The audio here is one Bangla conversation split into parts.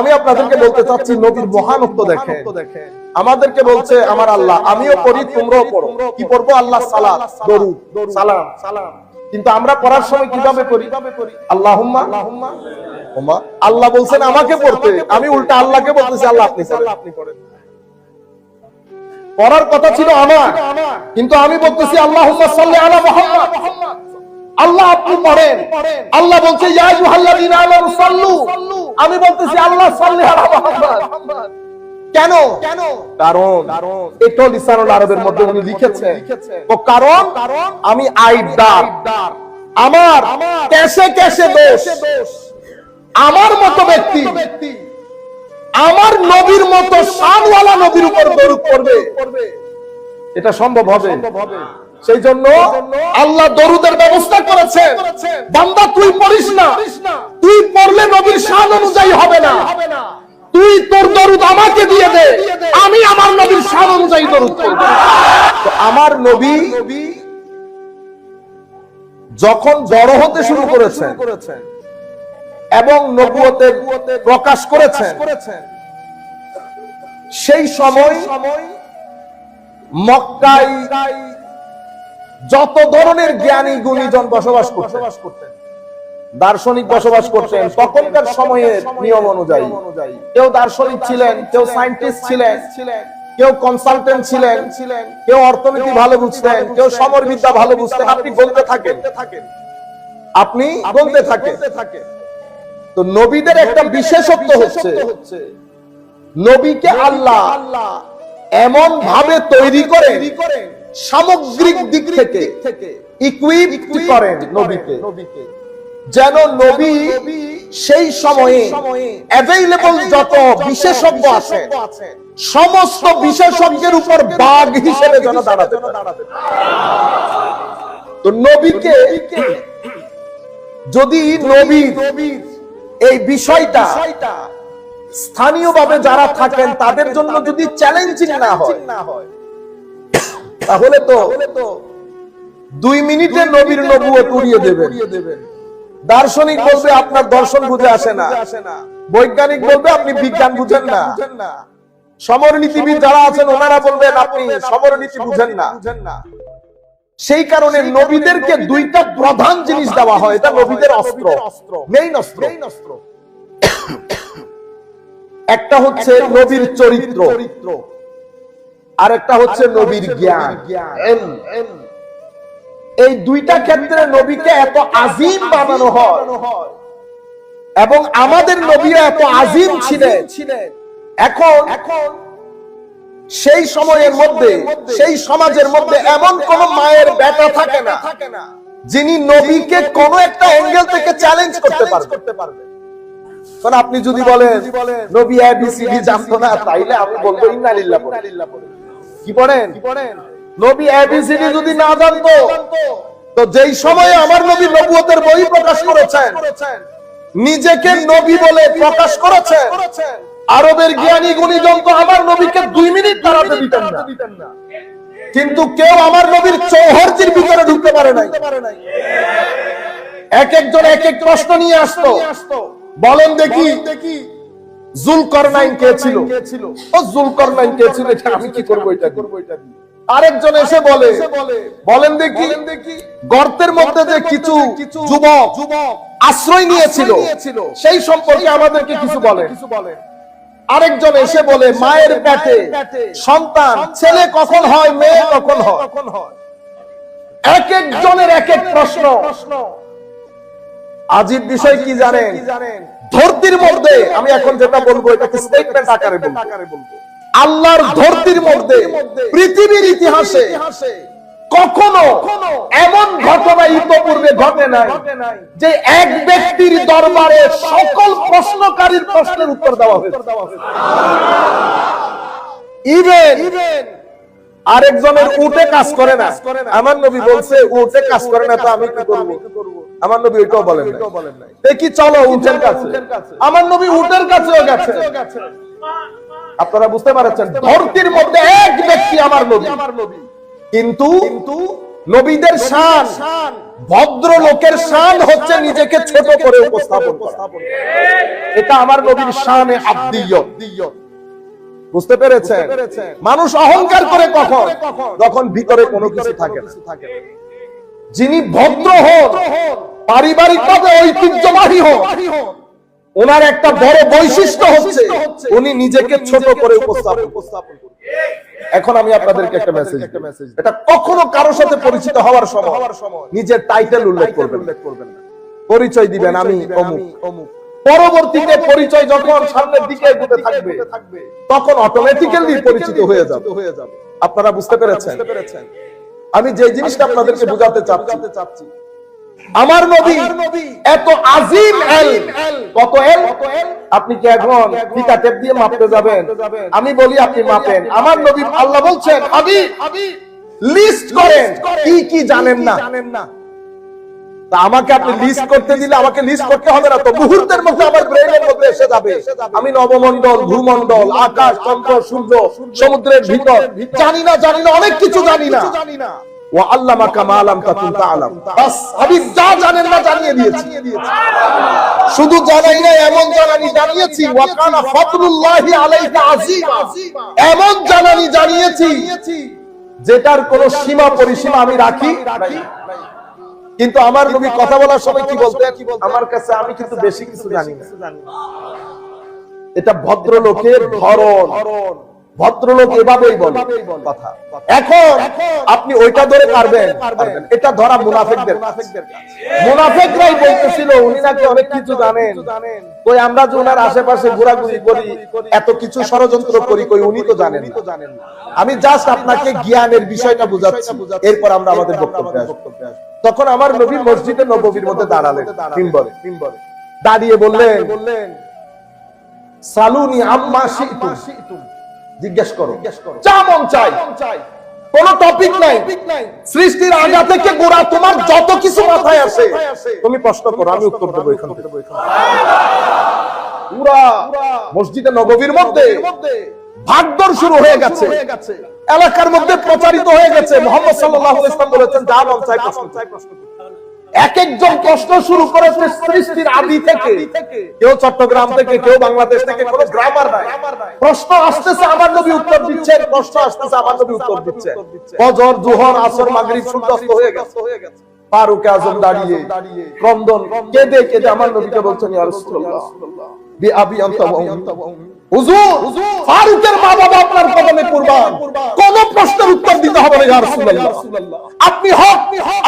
আমি আপনাদেরকে বলতে চাচ্ছি, নবীর মহানত্ব দেখে আমাদেরকে বলছে, আমার আল্লাহ, আমিও পড়ি, তোমরাও পড়ো। কি পড়ব? আল্লাহ সালাম দরুদ, সালাম। সালাম কিন্তু আমরা পড়ার সময় কীভাবে করি আল্লাহুম্মা আল্লাহ বলছেন, আমাকে পড়তে। আমি উল্টা আল্লাহকে বলতেছি, আল্লাহ আপনি পড়ার কথা ছিল আমার, কিন্তু আমি বলতেছি, আল্লাহুম্মা সাল্লি আলা মুহাম্মদ। আল্লাহ আপনি পড়েন। আল্লাহ বলছে আমি বলতেছি, আল্লাহ আমার মতো ব্যক্তি আমার নবীর মতো শানওয়ালা নবীর উপর পড়বে। এটা সম্ভব হবে? সেই জন্য আল্লাহ দরুদের ব্যবস্থা করেছেন। বান্দা, তুই পড়িস না। তুই পড়লে নবীর শান অনুযায়ী হবে না। তুই তোর দরুদ আমাকে দিয়ে দে। আমি আমার নবীর শান অনুযায়ী দরুদ তো আমার নবী যখন বড় হতে শুরু করেছেন এবং নবুয়তে প্রকাশ করেছেন, সেই সময় মক্কায় যত ধরনের জ্ঞানী গুণীজন বসবাস করতেন দার্শনিক বসবাস করতেন তখনকার সময়ের নিয়ম অনুযায়ী। কেউ দার্শনিক ছিলেন কেউ সায়েন্টিস্ট ছিলেন কেউ কনসালটেন্ট ছিলেন কেউ অর্থনীতি ভালো বুঝতেন কেউ সমর বিদ্যা ভালো বুঝতেন আপনি বলতে থাকেন। আপনি বলতে থাকেন। তো নবীদের একটা বিশেষত্ব হচ্ছে নবীকে আল্লাহ এমন ভাবে তৈরি করে সামগ্রিক দিক থেকে ইকুইপড করেন নবীকে। যেন নবী সেই সময়ে অ্যাভেইলেবল যত বিশেষজ্ঞ আছে সমস্ত বিশেষজ্ঞের উপর বাঘ হিসেবে যেন দাঁড়াতে তো নবীকে যদি নবী এই বিষয়টা স্থানীয়ভাবে যারা থাকেন তাদের জন্য যদি চ্যালেঞ্জিং না হয় তাহলে তো দুই মিনিটে নবীর নবুয়ত উড়িয়ে দেবেন। দার্শনিক বলবে আপনার দর্শন বুঝে আসে না। বৈজ্ঞানিক বলবে আপনি বিজ্ঞান বুঝেন না। সমরনীতিবিদ যারা আছেন ওনারা বলবেন আপনি সমরনীতি বুঝেন না। সেই কারণে নবীদেরকে দুইটা প্রধান জিনিস দেওয়া হয়। এটা নবীদের অস্ত্র। মেইন অস্ত্র। একটা হচ্ছে নবীর চরিত্র। আর একটা হচ্ছে নবীর জ্ঞান। এই দুইটা ক্ষেত্রে নবীকে এত আজিম বানানো হয়। এবং আমাদের নবীরা এত আজিম ছিলেন। এখন এখন সেই সময়ের মধ্যে, সেই সমাজের মধ্যে এমন কোন মায়ের বেটা থাকে না, যিনি নবীকে কোন একটা অ্যাঙ্গেল থেকে চ্যালেঞ্জ করতে পারবে। আপনি যদি বলেন, নবী এবিসিডি জানতো না, তাইলে আমি বলব ইন্নালিল্লাহ পড়ে। কি পড়েন নবী এবিসিডি যদি না জানতো, তো যেই সময়ে আমার নবী নবুয়তের বই প্রকাশ করেছেন, নিজেকে নবী বলে প্রকাশ করেছেন, আরবের জ্ঞানী গুণীজন তো আমার নবীকে দুই মিনিট দাঁড়াতে দিতেন না। কিন্তু কেউ আমার নবীর চৌহর্জির ভিতরে ঢুকতে পারে নাই। এক একজন এক এক প্রশ্ন নিয়ে আসতো। বলেন দেখি জুলকরনাইন কে ছিল? ও জুলকরনাইন কে ছিল? এটা আমি কি করব এটা করব এটা আরেকজন এসে বলে বলেন দেখি গর্তের মধ্যে যে কিছু যুবক আশ্রয় নিয়েছিল সেই সম্পর্কে আমাদেরকে কিছু বলে আরেকজন এসে বলে মায়ের পেটে সন্তান ছেলে কখন হয় মেয়ে কখন হয়? এক একজনের এক এক প্রশ্ন। আজিব বিষয় কি জানেন? ধরতির মধ্যে আমি এখন যেটা বলব এটাকে স্টেটমেন্ট আকারে বলব? আল্লাহর ধরতির মধ্যে পৃথিবীর ইতিহাসে কখনো এমন ঘটনা ইতপূর্বে ঘটে নাই যে এক ব্যক্তির দরবারে সকল প্রশ্নকারীর প্রশ্নের উত্তর দেওয়া হয়েছে। ইভেন আরেকজনের উঠে কাজ করে না। আমার নবী বলছে উঠে কাজ করে না তো আমি কি করব? আমার নবী ওইটাও বলেন নাই। দেখি চলো উঠের কাছে। আমার নবী উঠের কাছেও গেছে। আপনারা বুঝতে পারছেন? ধরতির মধ্যে এক ব্যক্তি আমার নবী। কিন্তু নবীদের শান ভদ্র লোকের শান হচ্ছে নিজেকে ছোট করে উপস্থাপন করা। এটা আমার নবীর শানে আব্দিয়ত। বুঝতে পেরেছেন? মানুষ অহংকার করে কখন? যখন ভিতরে কোনো কিছু থাকে না। যিনি ভদ্র হন পারিবারিক ভাবে ঐতিহ্যবাহী হন ওনার একটা বড় বৈশিষ্ট্য হচ্ছে উনি নিজেকে ছোট করে উপস্থাপন উপস্থাপন এখন আমি আপনাদেরকে একটা মেসেজ এটা কখনো কারোর সাথে পরিচিত হওয়ার সময়। নিজের টাইটেল উল্লেখ করবেন। পরিচয় দিবেন আমি অমুক। অমুক। পরবর্তীতে পরিচয় যখন সামনের দিকে এগোতে থাকবে তখন অটোমেটিক্যালি পরিচিত হয়ে যাবে। আপনারা বুঝতে পেরেছেন? আমি যে জিনিসটা আপনাদেরকে বোঝাতে চাচ্ছি আমার নবী এত আজিম এল। কত এল? আপনি কি এখন ফিতা টেপ দিয়ে মাপতে যাবেন? আমি বলি আপনি মাপেন। আমার নবী আল্লাহ বলছেন আমি লিস্ট করেন কি কি জানেন না। জানেন না? তা আমাকে আপনি লিস্ট করতে দিলে আমাকে লিস্ট করতে হবে না তো। মুহূর্তের মধ্যে আমার ব্রেনের মধ্যে এসে যাবে। আমি নবমণ্ডল ভূমণ্ডল আকাশ চন্দ্র সূর্য সমুদ্রের ভিতর। জানি না জানি না অনেক কিছু জানি না। ও আল্লাহ মা লাম তাকুন তাআলাম। বাস আমি যা জানেন না জানিয়ে দিয়েছি। শুধু জানাই না এমন জানানি জানিয়েছি। ওয়া কানা ফাদলুল্লাহি আলাইকা আযীমা। এমন জানানি জানিয়েছি যেটার কোনো সীমা পরিসীমা আমি রাখি। কিন্তু আমার নবী কথা বলার সময় কি বলতেন? আমার কাছে আমি কিন্তু বেশি কিছু জানি না। এটা ভদ্রলোকের ধরন। ভদ্রলোক এভাবেই বলে কথা। এখন আপনি ওইটা ধরে পারবেন। এটা ধরা মুনাফিকদের মুনাফিকরাই বলতেছিল উনি নাকি অনেক কিছু জানেন। কই আমরা যে ওনার আশেপাশে ঘোরাঘুরি করি এত কিছু ষড়যন্ত্র করি কই উনি তো জানেন আমি জাস্ট আপনাকে জ্ঞানের বিষয়টা বুঝাচ্ছি। এরপর আমরা আমাদের বক্তব্যে আসব। তখন আমার নবী মসজিদে নববীর মধ্যে দাঁড়ালেন মিম্বরে দাঁড়িয়ে বললেন বললেন সালুনি আম্মা শিতুম। জিজ্ঞেস করো। যা মন চাই। কোন টপিক নাই। সৃষ্টির আগা থেকে গোড়া তোমার যত কিছু মাথায় আসে। তুমি প্রশ্ন করো আমি উত্তর দেবো এখান থেকে। পুরা মসজিদে নববীর মধ্যে ভাগদর শুরু হয়ে গেছে। এলাকার মধ্যে প্রচারিত হয়ে গেছে। মোহাম্মদ সাল্লাল্লাহু আলাইহি ওয়াসাল্লাম বলেছেন যা মন চাই প্রশ্ন করো। এক একজন প্রশ্ন শুরু করেছে সৃষ্টির আদি থেকে। কেউ চট্টগ্রাম থেকে, কেউ বাংলাদেশ থেকে, কোনো গ্রামার নাই। প্রশ্ন আসতেছে আমার নবী উত্তর দিচ্ছে প্রশ্ন আসতেছে আমার নবী উত্তর দিচ্ছে ফজর, জোহর, আসর, মাগরিব, সূর্যাস্ত হয়ে গেছে। ফারুক আজম দাঁড়িয়ে ক্রন্দন কেঁদে কেঁদে আমার নবীকে বলছেন, ইয়া রাসূলুল্লাহ বি আনতা ওয়া উম্মি। হুজুর ফারুকের মা বাবা আপনার কদমে কুরবান। কোন প্রশ্নের উত্তর দিতে হবে না ইয়া রাসূলুল্লাহ। আপনি হক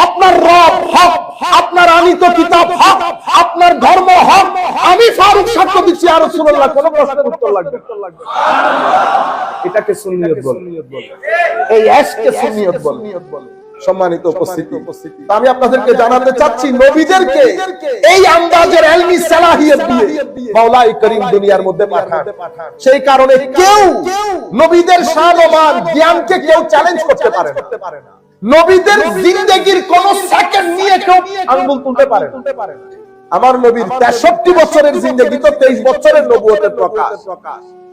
আপনার রব হক আপনার আনিত কিতাব হক আপনার ধর্ম হক। আমি ফারুক সাক্ষ্য দিচ্ছি ইয়া রাসূলুল্লাহ। কোন প্রশ্নের উত্তর লাগবে এটাকে সুন্নিয়ত বলে। এই সুন্নিয়ত বলে। সম্মানিত উপস্থিতি। আমি আপনাদেরকে জানাতে চাচ্ছি নবীদেরকে এই আন্দাজের এলমি সালাহিয়ত দিয়ে মাওলাই করিম দুনিয়ার মধ্যে পাঠান। সেই কারণে কেউ নবীদের মান জ্ঞানকে কেউ চ্যালেঞ্জ করতে পারে না। নবীদের জিন্দেগির কোন সেকেন্ড নিয়ে কেউ আঙ্গুল তুলতে পারে না। আমার নবীর তেষট্টি বছরের জিন্দেগি তো তেইশ বছরের নবুয়তের প্রকাশ।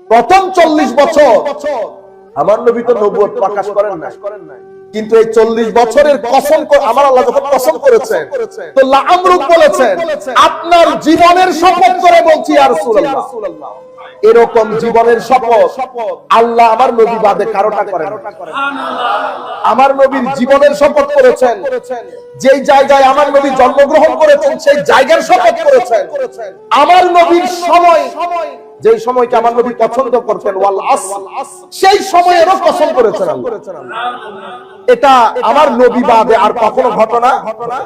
প্রথম চল্লিশ বছর আমার নবী তো নবুয়ত প্রকাশ করেন না কিন্তু এই চল্লিশ বছরের কসম আমার আল্লাহ যখন কসম করেছেন, তো লামরুক বলেছেন, আপনার জীবনের শপথ করে বলছি আর এরকম জীবনের শপথ আল্লাহ আমার নবী বাদে কারোটা করেন আমার নবীর জীবনের শপথ করেছেন। যেই জায়গায় আমার নবী জন্মগ্রহণ করেছেন সেই জায়গার শপথ করেছেন। আমার নবীর সময় যেই সময়কে আমার নবী পছন্দ করতেন ওয়াল আসর, সেই সময়েরও কসম করেছেন এটা আমার নবী বাদে আর কখনো ঘটনা ঘটনা।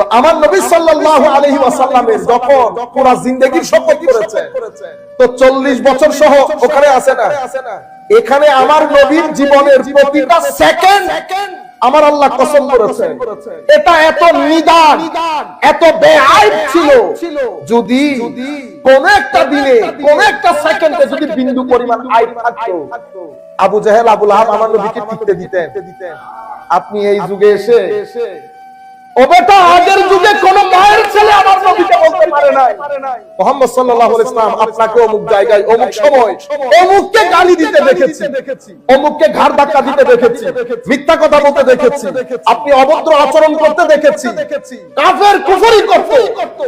তো আমার নবী সাল্লাল্লাহু আলাইহি ওয়াসাল্লামের যখন পুরা জিন্দেগির শপথ করেছে তো 40 বছর সহ ওখানে আছে না। এখানে আমার নবীর জীবনের প্রতিটা সেকেন্ড আমার আল্লাহ কসম করেছেন এটা এত নিদান এত বেআইব ছিল। যদি কোন একটা দিনে কোন একটা সেকেন্ডে যদি বিন্দু পরিমাণ আইব থাকতো আবু জাহেল আবুল আহাব আমার নবীকে টিকতে দিতেন। আপনি এই যুগে এসে আগের মায়ের ছেলে আমার বলতে নাই। জায়গায়, অমুক সময় অমুককে গালি দিতে দেখেছি। অমুককে ঘাড় দিতে কথা আপনি অভদ্র আচরণ করতে দেখেছি। কাফের কুফরি করতে।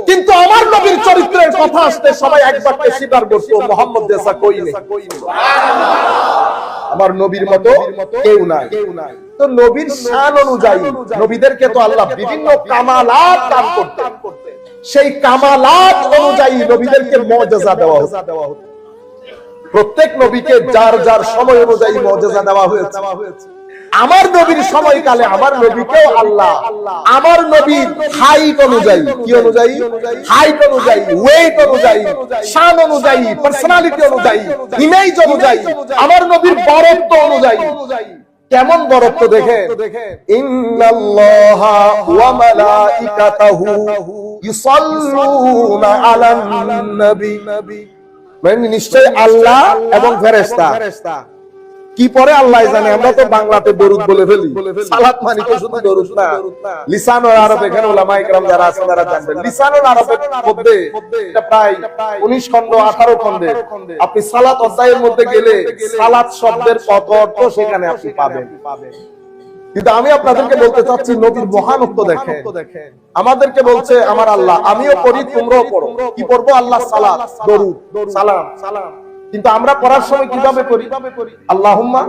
কিন্তু আমার নবীর চরিত্রের কথা আসতে সবাই একবারকে স্বীকার করতো মোহাম্মদ, দেশা কই আমার নবীর মতো কেউ নাই। তো নবীর শান অনুযায়ী নবীদেরকে তো আল্লাহ বিভিন্ন কামালাত দান করতেন। সেই কামালাত অনুযায়ী নবীদেরকে মর্যাদা দেওয়া হতো। প্রত্যেক নবীকে যার যার সময় অনুযায়ী মর্যাদা দেওয়া হয়েছে। আমার নবীর সময়কালে আমার নবীকেও আল্লাহ। আমার নবীর হাইট অনুযায়ী, কি অনুযায়ী? হাইট অনুযায়ী ওয়েট অনুযায়ী, শান অনুযায়ী পার্সোনালিটি অনুযায়ী ইমেজ অনুযায়ী, আমার নবীর বরত্ব অনুযায়ী। কেমন বরত্ব দেখে? ইন্নাল্লাহা মানে নিশ্চয় আল্লাহ এবং ফেরেশতা। কি পরে আল্লাহ জানে? আমরা তো বাংলাতে দরুদ বলে ফেলি। সালাত মানে তো শুধু দরুদ না। লিসানুল আরব এখানে উলামা ইকরাম যারা আছেন তারা জানবেন। লিসানুল আরবের মধ্যে এটা প্রায় 19 খণ্ড 18 খণ্ডে আপনি সালাত অধ্যায়ের মধ্যে গেলে সালাত শব্দের কত অর্থ সেখানে আপনি পাবেন। কিন্তু আমি আপনাদেরকে বলতে চাচ্ছি নবীর মহানত্ব দেখেন। আমাদেরকে বলছে আমার আল্লাহ আমিও পড়ি তোমরাও পড়ো কি পড়ব? আল্লাহ সালাত দরুদ সালাম। সালাম। কিন্তু আমরা পড়ার সময় কীভাবে করি? আল্লাহুম্মা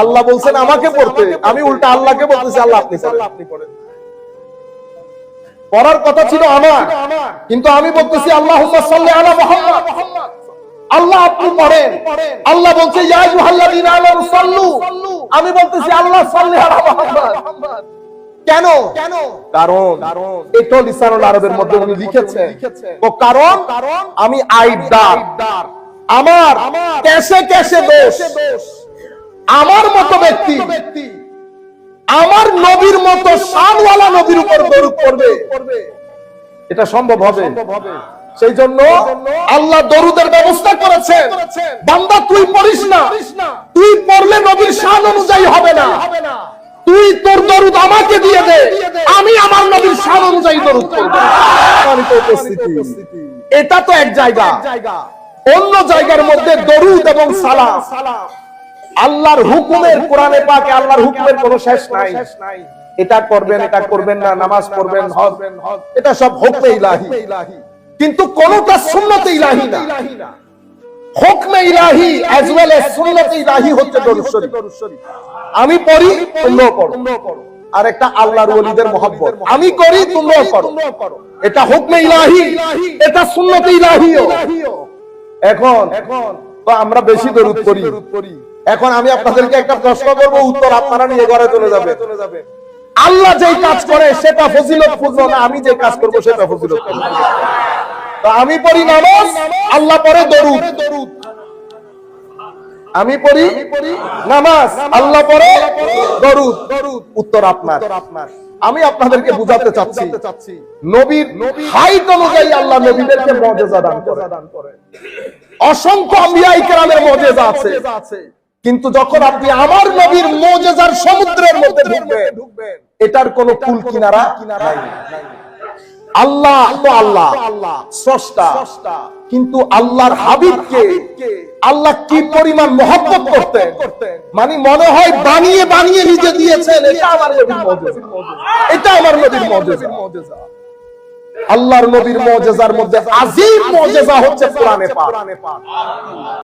আল্লাহ বলছেন আমাকে পড়তে। আমি উল্টা আল্লাহকে বলতেছি, আল্লাহ আপনি পড়েন। পড়ার কথা ছিল আমার, কিন্তু আমি বলতেছি, আল্লাহুম্মা সাল্লি আলা মুহাম্মদ। আল্লাহ আপনি পড়েন। আল্লাহ বলছে আমি বলতেছি, আল্লাহ কেন? কেন? কারণ এটা লিসানুল আরবের মধ্যে উনি লিখেছেন ও কারণ কারণ আমি আইবদার। আমার কেসে কেসে দোষ। আমার মতো ব্যক্তি। আমার নবীর মতো শানওয়ালা নবীর উপর দরুদ পড়বে। এটা সম্ভব হবে। সেই জন্য আল্লাহ দরুদের ব্যবস্থা করেছেন। বান্দা তুই পড়িস না। তুই পড়লে নবীর শান অনুযায়ী হবে না। তুই তোর দরুদ আমাকে দিয়ে দে। আমি আমার নবীর শান অনুযায়ী দরুদ করব। এটা তো এক জায়গা। অন্য জায়গার মধ্যে দরুদ এবং সালাম। আল্লাহর হুকুমের কোরআনে পাকে আল্লাহর হুকুমের কোনো শেষ নাই। এটা করবেন এটা করবেন না, নামাজ পড়বেন, হজ। এটা সব হুকমে ইলাহি। কিন্তু কোনটা সুন্নতে ইলাহি না। হুকমে ইলাহি অ্যাজ ওয়েল এজ সুন্নতে ইলাহি হচ্ছে দরুদ শরীফ। আমি পড়ি তোমরাও পড়ো। আর একটা আল্লাহর ওলিদের মহব্বত। আমি করি তোমরাও করো এটা হুকমে ইলাহি। এটা সুন্নতে ইলাহিও এখন এখন। তো আমরা বেশি দরুদ পড়ি। এখন আমি আপনাদেরকে একটা প্রশ্ন করব উত্তর আপনারা নিয়ে ঘরে চলে যাবে আল্লাহ যেই কাজ করে সেটা ফজিলত পূর্ণ না আমি যে কাজ করব সেটা ফজিলত। তো আমি পড়ি নামাজ আল্লাহ পড়ে দরুদ। আমি পড়ি নামাজ। আল্লাহ পড়ে? দরুদ। উত্তর আপনার। আমি আপনাদেরকে বুঝাতে চাচ্ছি। নবীর হাইট অনুযায়ী আল্লাহ নবীদেরকে মর্যাদা দান করে অসংখ্য আম্বিয়া ইকরামের মর্যাদা আছে। কিন্তু যখন আপনি আমার নবীর মর্যাদার সমুদ্রের মধ্যে ঢুকবেন এটার কোনো কুল কিনারা নাই। আল্লাহ তো আল্লাহ স্রষ্টা। কিন্তু আল্লাহর হাবিবকে আল্লাহ কি পরিমাণ মহব্বত করতেন? মানে মনে হয় বানিয়ে বানিয়ে নিজে দিয়েছেন। এটা আমার নবীর মর্যাদা এটা আমার নবীর মর্যাদা আল্লাহর নবীর মর্যাদার মধ্যে আজিম মজেজা হচ্ছে কোরআনে পাক।